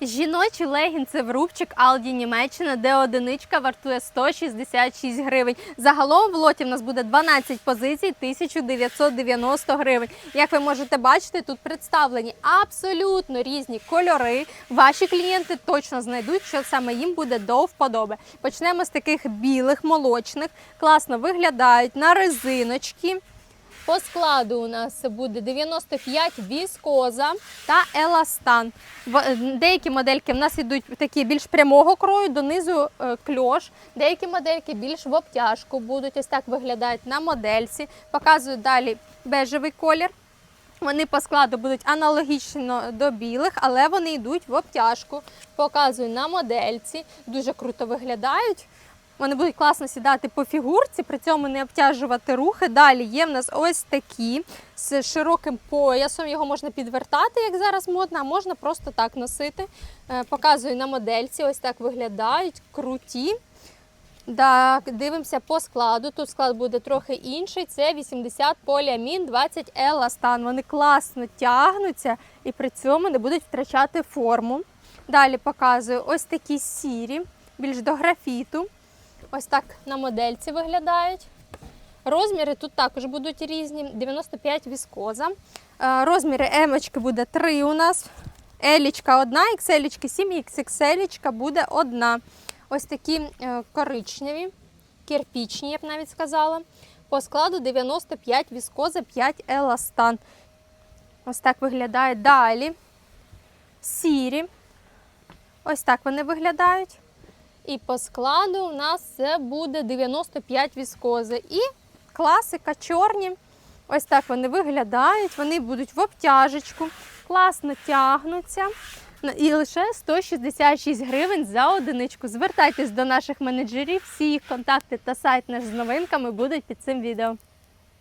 Жіночий легінці в рубчик Aldi Німеччина, де одиничка вартує 166 гривень. Загалом в лоті в нас буде 12 позицій, 1990 гривень. Як ви можете бачити, тут представлені абсолютно різні кольори. Ваші клієнти точно знайдуть, що саме їм буде до вподоби. Почнемо з таких білих молочних, класно виглядають на резиночки. По складу у нас буде 95 віскоза та еластан. Деякі модельки в нас йдуть такі більш прямого крою, донизу е, кльош. Деякі модельки більш в обтяжку будуть. Ось так виглядають на модельці. Показую далі бежевий колір. Вони по складу будуть аналогічно до білих, але вони йдуть в обтяжку. Показую на модельці. Дуже круто виглядають. Вони будуть класно сідати по фігурці, при цьому не обтяжувати рухи. Далі є в нас ось такі з широким поясом. Його можна підвертати, як зараз модно, а можна просто так носити. Е, Показую на модельці. Ось так виглядають круті. Так, дивимося по складу. Тут склад буде трохи інший. Це 80 поліамін, 20 еластан. Вони класно тягнуться і при цьому не будуть втрачати форму. Далі показую ось такі сірі, більш до графіту. Ось так на модельці виглядають. Розміри тут також будуть різні. 95 віскоза. Е, Розміри емочки буде 3 у нас. Елічка одна, XL 7, XXL буде одна. Ось такі е, коричневі, кирпічні, я б навіть сказала. По складу 95 віскоза, 5 еластан. Ось так виглядає далі. Сірі. Ось так вони виглядають. І по складу у нас це буде 95 віскози. І класика чорні. Ось так вони виглядають. Вони будуть в обтяжечку, класно тягнуться. Ну, І лише 166 гривень за одиничку. Звертайтесь до наших менеджерів, всі їх контакти та сайт наш з новинками будуть під цим відео.